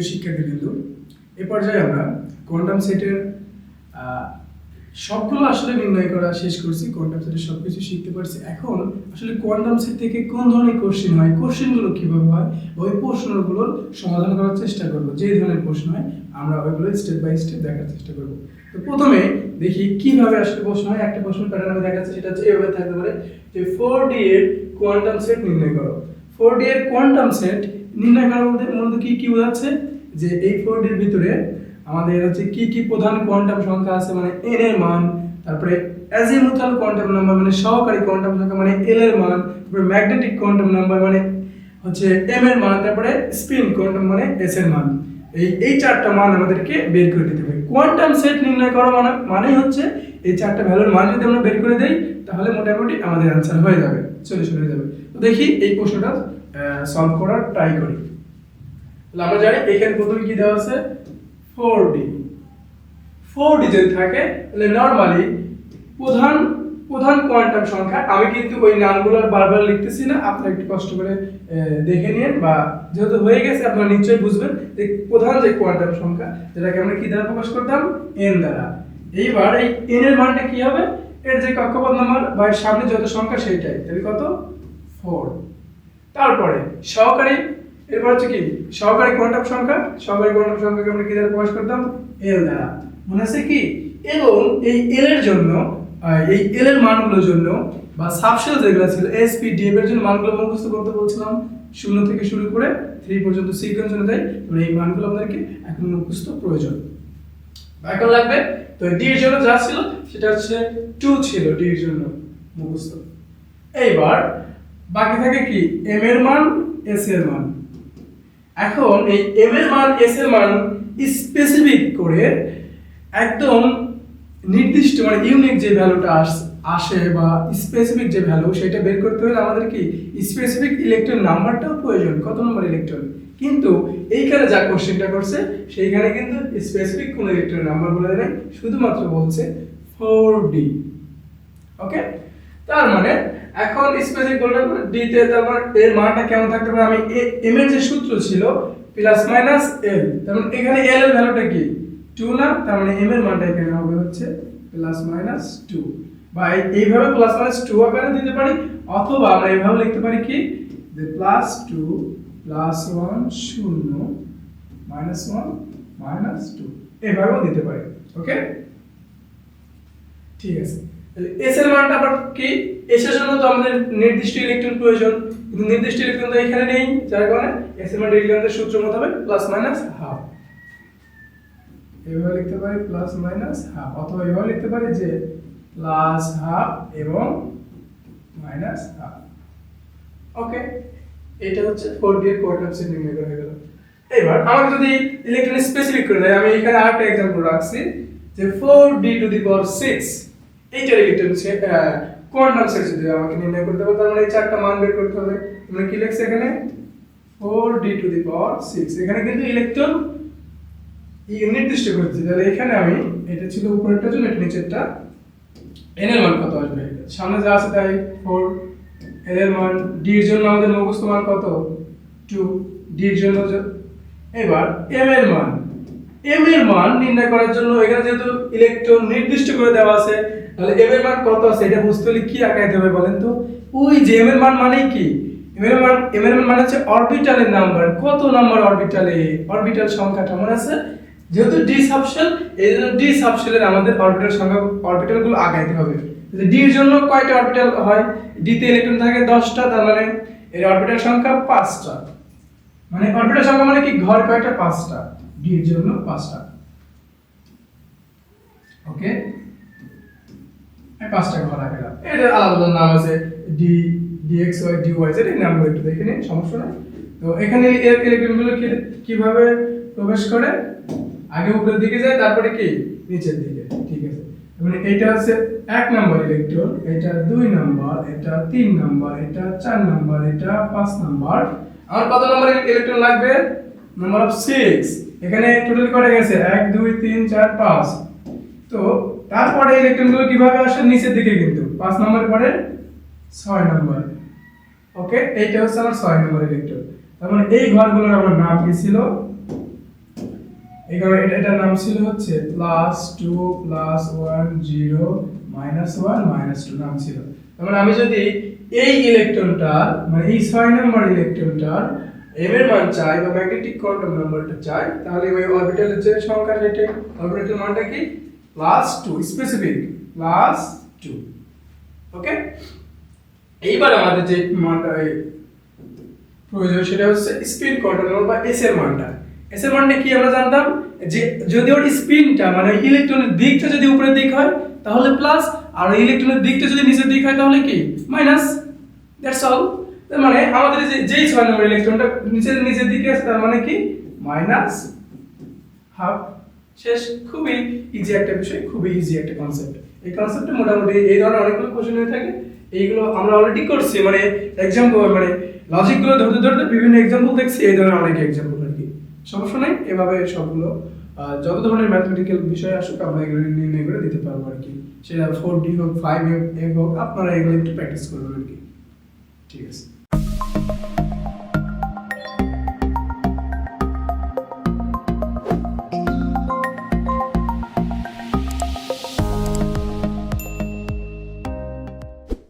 প্রিয় শিক্ষার্থীবৃন্দ, এ পর্যায়ে আমরা কোয়ান্টাম সেটের সবগুলো আসলে নির্ণয় করা শেষ করছি। কোয়ান্টাম সেটের সব কিছু শিখতে পারছি। এখন আসলে কোয়ান্টাম সেট থেকে কোন ধরনের কোশ্চেন হয় কোশ্চেনগুলো কীভাবে হয়, ওই প্রশ্নগুলোর সমাধান করার চেষ্টা করব। যে ধরনের প্রশ্ন হয়, আমরা ওইগুলো স্টেপ বাই স্টেপ দেখার চেষ্টা করব। তো প্রথমে দেখি কীভাবে আসলে প্রশ্ন হয়। একটা প্রশ্ন প্যাটার্ন আমি দেখাচ্ছি, সেটা হচ্ছে এভাবে থাকতে পারে যে ফোর ডি এর কোয়ান্টাম সেট নির্ণয় করো। ফোর ডি এর কোয়ান্টাম সেট নির্ণয় করার মধ্যে মূলত কি কি বোঝাচ্ছে? যে এই ফোর ডির ভিতরে আমাদের হচ্ছে কি কি প্রধান কোয়ান্টাম সংখ্যা আছে মানে এন এর মান, তারপরে অ্যাজিমুথাল কোয়ান্টাম নাম্বার মানে সহকারী কোয়ান্টাম সংখ্যা মানে এল এর মান, তারপরে ম্যাগনেটিক কোয়ান্টাম নাম্বার মানে হচ্ছে এম এর মান, তারপরে স্পিন কোয়ান্টাম মানে এস এর মান। এই এই চারটা মান আমাদেরকে বের করে দিতে হবে। কোয়ান্টাম সেট নির্ণয় করা মানে মানেই হচ্ছে এই চারটা ভ্যালুর মান যদি আমরা বের করে দেই, তাহলে মোটামুটি আমাদের অ্যান্সার হয়ে যাবে সলিউশন হয়ে যাবে। তো দেখি এই প্রশ্নটা সলভ করার ট্রাই করি। তাহলে আমরা জানি এখানে প্রথমে কি দেওয়া আছে? ফোর ডি ফোর ডি যদি থাকে, তাহলে নর্মালি প্রধান প্রধান কোয়ান্টাম সংখ্যা, আমি কিন্তু ওই নামগুলো বারবার লিখতেছি না, আপনারা একটু কষ্ট করে দেখে নিন বা যেহেতু হয়ে গেছে, আপনারা নিশ্চয়ই বুঝবেন যে প্রধান যে কোয়ান্টাম সংখ্যা, যেটাকে আমরা কি দ্বারা প্রকাশ করতাম? এন দ্বারা। এইবার এই এন এর মানটা কি হবে? এর যে কক্ষপথ নাম্বার বা এর সামনে যত সংখ্যা, সেইটাই। তাহলে কত? ফোর তারপরে সহকারী এরপর হচ্ছে কি, সহকারী কোয়ান্টাম সংখ্যা, সহকারী কোয়ান্টাম সংখ্যাকে আমরা কি দ্বারা প্রকাশ করতাম? এল দ্বারা। মনে আছে কি? এবং এই এল এর জন্য এই এল এর মানগুলোর জন্য, বা সাবশেল যেগুলো ছিল এস পি ডি এর জন্য মানগুলো মুখস্থ করতে বলছিলাম। শূন্য থেকে শুরু করে থ্রি পর্যন্ত সিকোয়েন্স অনুযায়ী এবার এই মানগুলো আমাদেরকে এখন মুখস্থ প্রয়োজন। এখন লাগবে, তো ডি এর জন্য যা ছিল, সেটা হচ্ছে টু ছিল ডি এর জন্য মুখস্থ। এইবার, বাকি থাকে কি? এম এর মান এস এর মান। এখন এই এম এর মান এস এর মান স্পেসিফিক করে একদম নির্দিষ্ট মানে ইউনিক যে ভ্যালুটা আসে বা স্পেসিফিক যে ভ্যালু সেটা বের করতে হলে আমাদের কি স্পেসিফিক ইলেকট্রন নাম্বারটাও প্রয়োজন। কত নম্বর ইলেকট্রন কিন্তু এইখানে যা কোশ্চেনটা করছে, সেইখানে কিন্তু স্পেসিফিক কোন ইলেকট্রন নাম্বার বলে দেয় শুধুমাত্র বলছে ফোর ডি ওকে তার মানে এখন স্পেসিফিক বললাম ডি তে তারপর এর মানটা কেমন থাকতে পারে? আমি এম এর যে সূত্র ছিল প্লাস মাইনাস এল তার মানে এখানে এল এর ভ্যালুটা কি? টু না, তার মানে এম এর মানটা এখানে হবে হচ্ছে প্লাস মাইনাস টু বা এই- এইভাবে প্লাস মাইনাস টু আকারে দিতে পারি, অথবা আমরা এইভাবে লিখতে পারি কি? যে প্লাস টু প্লাস ওয়ান শূন্য মাইনাস ওয়ান মাইনাস টু এভাবেও দিতে পারি ওকে ঠিক আছে। এস এর মানটা আবার কি? এস এর জন্য তো আমাদের নির্দিষ্ট ইলেকট্রন প্রয়োজন। কিন্তু নির্দিষ্ট ইলেকট্রন তো এখানে নেই, যার কারণে এস এর মান ইলেকট্রনের সূত্র মতো হবে প্লাস মাইনাস হাফ এভাবে লিখতে পারি প্লাস মাইনাস হাফ অথবা এভাবে লিখতে পারি যে প্লাস হাফ এবং মাইনাস হাফ ওকে এটা হচ্ছে ফোর ডি এর কোয়ার্টার নির্ণয় হয়ে গেল। এবার আমাকে যদি ইলেকট্রন স্পেসিফিক করে দেয়, আমি এখানে আরেকটা এক্সাম্পল রাখছি, যে four D to the power six এইটার ইলেকট্রন সেট কোয়ান্টাম সেট যদি আমাকে নির্ণয় করতে হবে তার মানে এই চারটা মান বের করতে হবে। তোমরা কি লিখছে এখানে? Four D to the power six এখানে কিন্তু ইলেকট্রন নির্দিষ্ট করছি তাহলে এখানে আমি, এটা ছিল উপরেরটা জন্য, এটা নিচেরটা এন এর মান কত আসবে? সামনে যা আছে তাই ফোর এন এর মান ডি এর জন্য আমাদের মুখস্থ মান কত? টু ডি এর জন্য এবার এম এর মান। এম এর মান নির্ণয় করার জন্য এখানে যেহেতু ইলেকট্রন নির্দিষ্ট করে দেওয়া আছে তাহলে এম এর মান কত? আছে এটা বুঝতে হলে কি আঁকাইতে হবে বলেন তো? ওই যে এম এর মান মানেই কি? এম এর মান এম এর মান মানে হচ্ছে অরবিটালের নাম্বার কত নাম্বার অরবিটালে অরবিটাল সংখ্যাটা মনে আছে? যেহেতু ডি সাবশেল এই জন্য ডি সাবশেলের আমাদের অরবিটাল সংখ্যা অরবিটালগুলো আগাইতে হবে। ডি এর জন্য কয়টা অরবিটাল হয়? ডি তে ইলেকট্রন থাকে দশটা, তার মানে এর অরবিটাল সংখ্যা পাঁচটা। মানে অরবিটাল সংখ্যা মানে কি? ঘর কয়টা? পাঁচটা। ডি এর জন্য পাঁচটা। ওকে পাঁচটা ঘর আগে এটা আলাদা নাম আছে D D X Y D Y Z এই নামগুলো একটু দেখে নিন, সমস্যা নাই। তো এখানে এর ইলেকট্রনগুলো কীভাবে প্রবেশ করে? আগে উপরের দিকে যায়, তারপরে কি? নিচের দিকে, ঠিক আছে। মানে এটা হচ্ছে এক নম্বর ইলেকট্রন এটা দুই নম্বর, এটা তিন নম্বর, এটা চার নম্বর, এটা পাঁচ নম্বর। আমার কত নম্বর ইলেকট্রন লাগবে? নাম্বার অফ সিক্স এখানে টোটাল করে গেছে? এক, দুই, তিন, চার, পাঁচ। তো তারপরে ইলেকট্রনগুলো কীভাবে আসে? নিচের দিকে কিন্তু। পাঁচ নম্বর পরে ছয় নম্বর। ওকে? এইটা হচ্ছে আমার ছয় নম্বর ইলেকট্রন তার মানে এই ঘরগুলোর আমার নাম কি ছিল? এখানে এটা, এটার নাম ছিল হচ্ছে plus two plus one zero minus one minus two নাম ছিল। তার মানে আমি যদি এই ইলেকট্রনটার মানে এই ছয় নম্বর ইলেকট্রনটার এম এর মান চাই বা ম্যাগনেটিক কোয়ান্টাম নাম্বারটা চাই, তাহলে ওই অরবিটালের যে সংখ্যা সেটা অরবিটাল মানটা কি? Plus two specific plus two. Okay এইবার আমাদের যে মানটা প্রয়োজন সেটা হচ্ছে স্পিন নাম্বার বা এস এর মানটা। এস এর মানটা কি আমরা জানতাম? যে যদি ওর স্পিনটা মানে ইলেকট্রনের দিকটা যদি উপরের দিক হয়, তাহলে প্লাস আর ইলেকট্রনের দিকটা যদি নিচের দিক হয়, তাহলে কি? মাইনাস দ্যাটস অল মানে আমাদের যে, যেই ছয় নম্বর ইলেকট্রনটা নিচের নিচের দিকে আছে, তার মানে কি? মাইনাস হাফ শেষ, খুবই ইজি একটা বিষয়, খুবই ইজি একটা কনসেপ্ট এই কনসেপ্টে মোটামুটি এই ধরনের অনেকগুলো কোশ্চেন হয়ে থাকে। এইগুলো আমরা অলরেডি করছি মানে এক্সাম্পল মানে লজিকগুলো ধরতে ধরতে বিভিন্ন এক্সাম্পল দেখছি, এই ধরনের অনেক এক্সাম্পল আর কি। সমস্যা নাই, এভাবে সবগুলো যত ধরনের ম্যাথমেটিক্যাল বিষয় আসুক, আমরা এগুলো নির্ণয় করে দিতে পারব আর কি। সেটা ফোর ডি হোক ফাইভ এফ হোক আপনারা এগুলো একটু প্র্যাকটিস করবেন আর কি। ঠিক আছে।